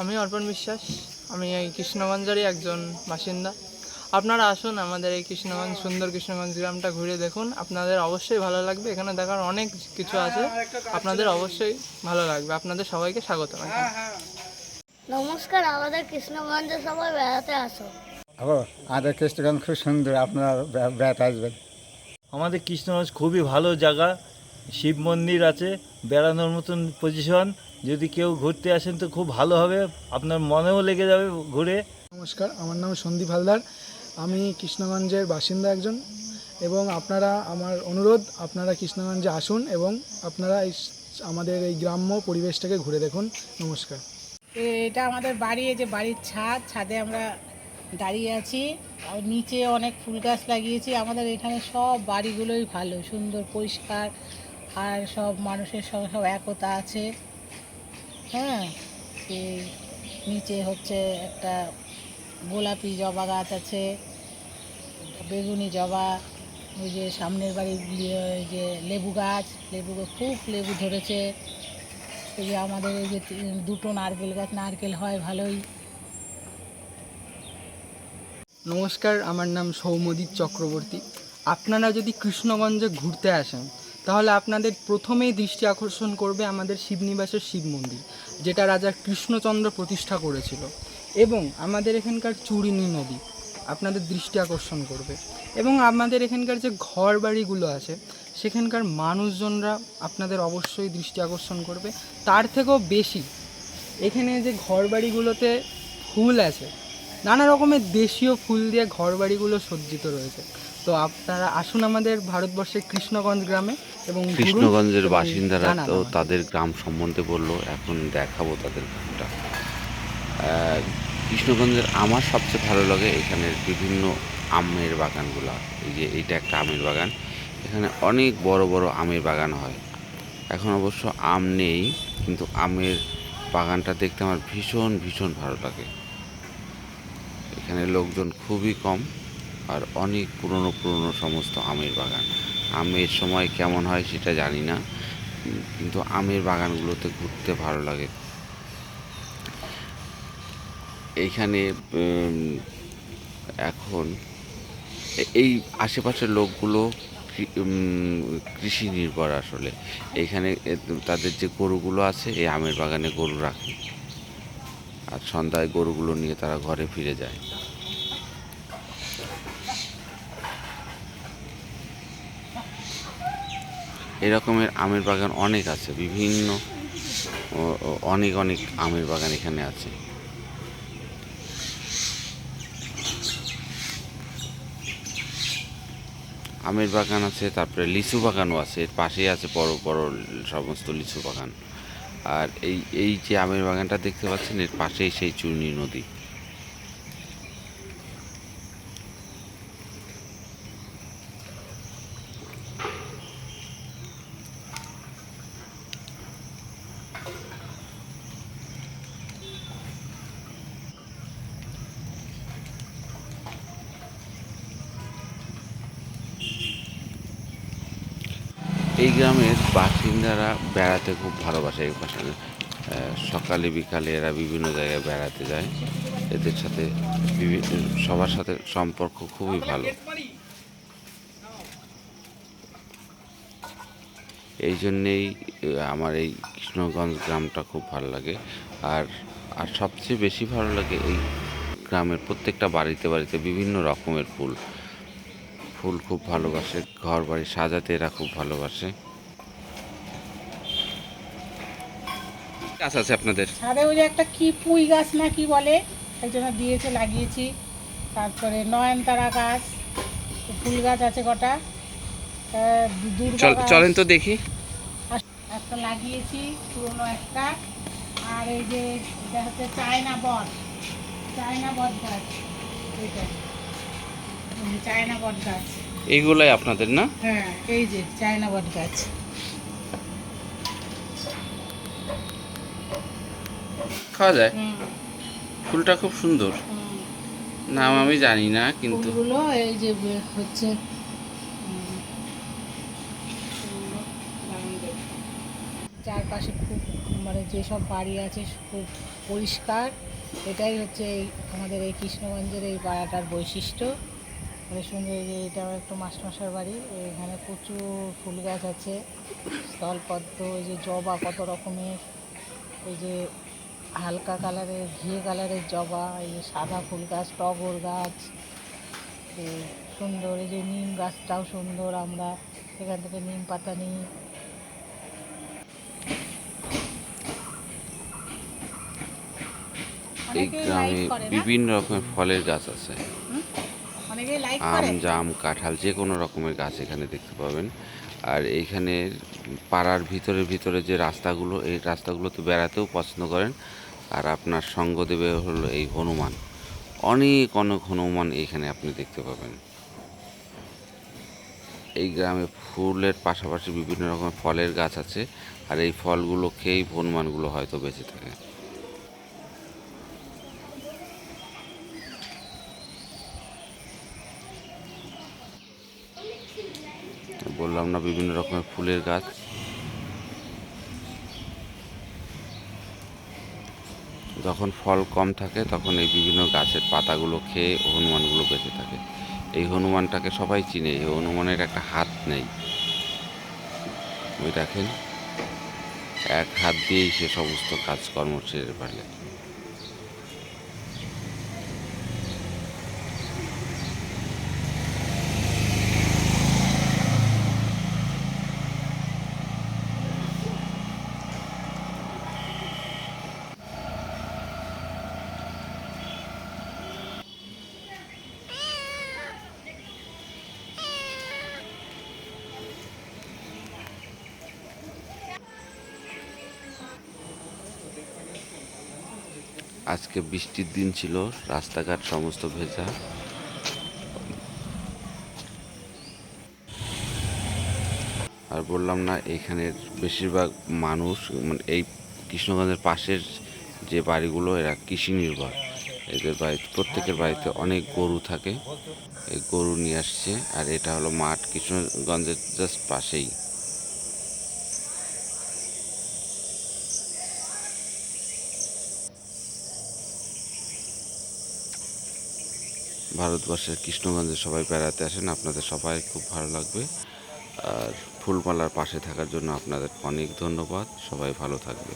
আমি অর্পণ বিশ্বাস আমি এই কৃষ্ণগঞ্জেরই একজন বাসিন্দা। আপনারা আসুন আমাদের এই কৃষ্ণগঞ্জ সুন্দর কৃষ্ণগঞ্জ গ্রামটা ঘুরে দেখুন। আপনাদের অবশ্যই ভালো লাগবে। এখানে দেখার অনেক কিছু আছে। আপনাদের অবশ্যই ভালো লাগবে। আপনাদের সবাইকে স্বাগত। নমস্কার আমাদের কৃষ্ণগঞ্জে সবাই বেড়াতে আসো। ও আমাদের কৃষ্ণগঞ্জ খুব সুন্দর আপনারা বেড়াতে আসবেন। আমাদের কৃষ্ণগঞ্জ খুবই ভালো জায়গা। শিব মন্দির আছে বেড়ানোর মতন পজিশন যদি কেউ ঘুরতে আসেন তো খুব ভালো হবে আপনার মনেও লেগে যাবে ঘুরে। নমস্কার আমার নাম সন্দীপ হালদার। আমি কৃষ্ণগঞ্জের বাসিন্দা একজন এবং আপনারা আমার অনুরোধ আপনারা কৃষ্ণগঞ্জে আসুন এবং আপনারা এই আমাদের এই গ্রাম্য পরিবেশটাকে ঘুরে দেখুন। নমস্কার। এটা আমাদের বাড়ি যে বাড়ির ছাদ ছাদে আমরা দাঁড়িয়ে আছি। আর নিচে অনেক ফুল গাছ লাগিয়েছি। আমাদের এখানে সব বাড়িগুলোই ভালো সুন্দর পরিষ্কার। আর সব মানুষের সঙ্গে সব একতা আছে। হ্যাঁ এই নিচে হচ্ছে একটা গোলাপি জবা গাছ আছে, বেগুনি জবা, ওই যে সামনের বাড়ি ওই যে লেবু গাছ, লেবু খুব লেবু ধরেছে। এই যে আমাদের এই যে দুটো নারকেল গাছ, নারকেল হয় ভালোই। নমস্কার, আমার নাম সৌমদীপ চক্রবর্তী। আপনারা যদি কৃষ্ণগঞ্জে ঘুরতে আসেন তাহলে আপনাদের প্রথমেই দৃষ্টি আকর্ষণ করবে আমাদের শিবনিবাসের শিব মন্দির, যেটা রাজা কৃষ্ণচন্দ্র প্রতিষ্ঠা করেছিল, এবং আমাদের এখানকার চুরিনি নদী আপনাদের দৃষ্টি আকর্ষণ করবে, এবং আমাদের এখানকার যে ঘর বাড়িগুলো আছে, সেখানকার মানুষজনরা আপনাদের অবশ্যই দৃষ্টি আকর্ষণ করবে। তার থেকেও বেশি এখানে যে ঘর বাড়িগুলোতে ফুল আছে, নানা রকমের দেশীয় ফুল দিয়ে ঘর বাড়িগুলো সজ্জিত রয়েছে। তো আপনারা আসুন আমাদের ভারতবর্ষের কৃষ্ণগঞ্জ গ্রামে এবং কৃষ্ণগঞ্জের বাসিন্দারা তো তাদের গ্রাম সম্বন্ধে বলল এখন দেখাবো তাদের গ্রামটা। কৃষ্ণগঞ্জের আমার সবচেয়ে ভালো লাগে এখানের বিভিন্ন আমের বাগানগুলো। এই যে এইটা একটা আমের বাগান। এখানে অনেক বড় বড় আমের বাগান হয়। এখন অবশ্য আম নেই কিন্তু আমের বাগানটা দেখতে আমার ভীষণ ভীষণ ভালো লাগে। এখানে লোকজন খুবই কম। আর অনেক পুরনো পুরনো সমস্ত আমের বাগান। আমের সময় কেমন হয় সেটা জানি না, কিন্তু আমের বাগানগুলোতে ঘুরতে ভালো লাগে। এইখানে এখন এই আশেপাশের লোকগুলো কৃষি নির্ভর আসলে। এখানে তাদের যে গরুগুলো আছে, এই আমের বাগানে গরু রাখে। আর সন্ধ্যায় গরুগুলো নিয়ে তারা ঘরে ফিরে যায়। এরকমের আমের বাগান অনেক আছে, বিভিন্ন অনেক অনেক আমের বাগান এখানে আছে। আমের বাগান আছে, তারপরে লিচু বাগানও আছে, এর পাশেই আছে বড় বড় সমস্ত লিচু বাগান। আর এই এই যে আমের বাগানটা দেখতে পাচ্ছেন, এর পাশেই সেই চূর্ণী নদী। এই গ্রামের বাসিন্দারা বেড়াতে খুব ভালোবাসে এই পাশে। সকালে, বিকালে এরা বিভিন্ন জায়গায় বেড়াতে যায়। এদের সাথে সবার সাথে সম্পর্ক খুবই ভালো। এই জন্যেই আমার এই কৃষ্ণগঞ্জ গ্রামটা খুব ভালো লাগে। আর আর সবচেয়ে বেশি ভালো লাগে এই গ্রামের প্রত্যেকটা বাড়িতে বাড়িতে বিভিন্ন রকমের ফুল। ফুল খুব ভালোবাসে ঘর বাড়ি সাজাতে এরা খুব ভালোবাসে। গাছ আছে আপনাদের? ছাদে ওই যে একটা কি পুঁই গাছ না কি বলে? একজনে দিয়েছে লাগিয়েছি। তারপরে নয়নতারা গাছ ফুল গাছ আছে কটা। চলেন তো দেখি। একটা লাগিয়েছি পুরনো একটা। আর এই যে এটা হচ্ছে চায়না বট। চায়না বট গাছ। এইটা। চায়না বট গাছ। এইগুলাই আপনাদের না? হ্যাঁ এই যে চায়না বট গাছ। খাওয়া যায়? ফুলটা খুব সুন্দর। নাম আমি জানি না কিন্তু ফুলগুলো এই যে হচ্ছে চারপাশে খুব মানে যেসব বাড়ি আছে খুব পরিষ্কার। এটাই হচ্ছে এই আমাদের এই কৃষ্ণগঞ্জের এই পাড়াটার বৈশিষ্ট্য। মানে সুন্দর এই যে এটা একটু মাস্টারমশার বাড়ি এখানে প্রচুর ফুল গাছ আছে। স্থলপদ্ম এই যে জবা কত রকমের এই যে হালকা কালারের ঘিয়ে কালারের জবা এই যে সাদা ফুল গাছ টগর গাছ সুন্দর এই যে নিম গাছটাও সুন্দর আমরা এখান থেকে নিম পাতা নিই। এই গ্রামে বিভিন্ন রকমের ফলের গাছ আছে। আম, জাম, কাঁঠাল, যে কোনো রকমের গাছ এখানে দেখতে পাবেন। আর এইখানে পাড়ার ভিতরে ভিতরে যে রাস্তাগুলো, এই রাস্তাগুলোতে বেড়াতেও পছন্দ করেন। আর আপনার সঙ্গ দেবে হলো এই হনুমান। অনেক অনেক হনুমান এইখানে আপনি দেখতে পাবেন। এই গ্রামে ফুলের পাশাপাশি বিভিন্ন রকমের ফলের গাছ আছে। আর এই ফলগুলো খেয়েই হনুমানগুলো হয়তো বেঁচে থাকে। বললাম না বিভিন্ন রকমের ফুলের গাছ। যখন ফল কম থাকে, তখন এই বিভিন্ন গাছের পাতাগুলো খেয়ে হনুমানগুলো বেঁচে থাকে। এই হনুমানটাকে সবাই চিনে, এই হনুমানের একটা হাত নেই। ওই দেখেন, এক হাত দিয়েই সে সমস্ত কাজকর্ম সেরে পারে আজকে বৃষ্টির দিন ছিল, রাস্তাঘাট সমস্ত ভেজা। আর বললাম না এইখানের বেশিরভাগ মানুষ মানে এই কৃষ্ণগঞ্জের পাশের যে বাড়িগুলো, এরা কৃষি নির্ভর। এদের বাড়িতে, প্রত্যেকের বাড়িতে অনেক গরু থাকে। এই গরু নিয়ে আসছে, আর এটা হলো মাঠ, কৃষ্ণগঞ্জের জাস্ট পাশেই। ভারতবর্ষের কৃষ্ণগঞ্জে সবাই বেড়াতে আসেন, আপনাদের সবাই খুব ভালো লাগবে। আর ফুলমালার পাশে থাকার জন্য আপনাদের অনেক ধন্যবাদ, সবাই ভালো থাকবে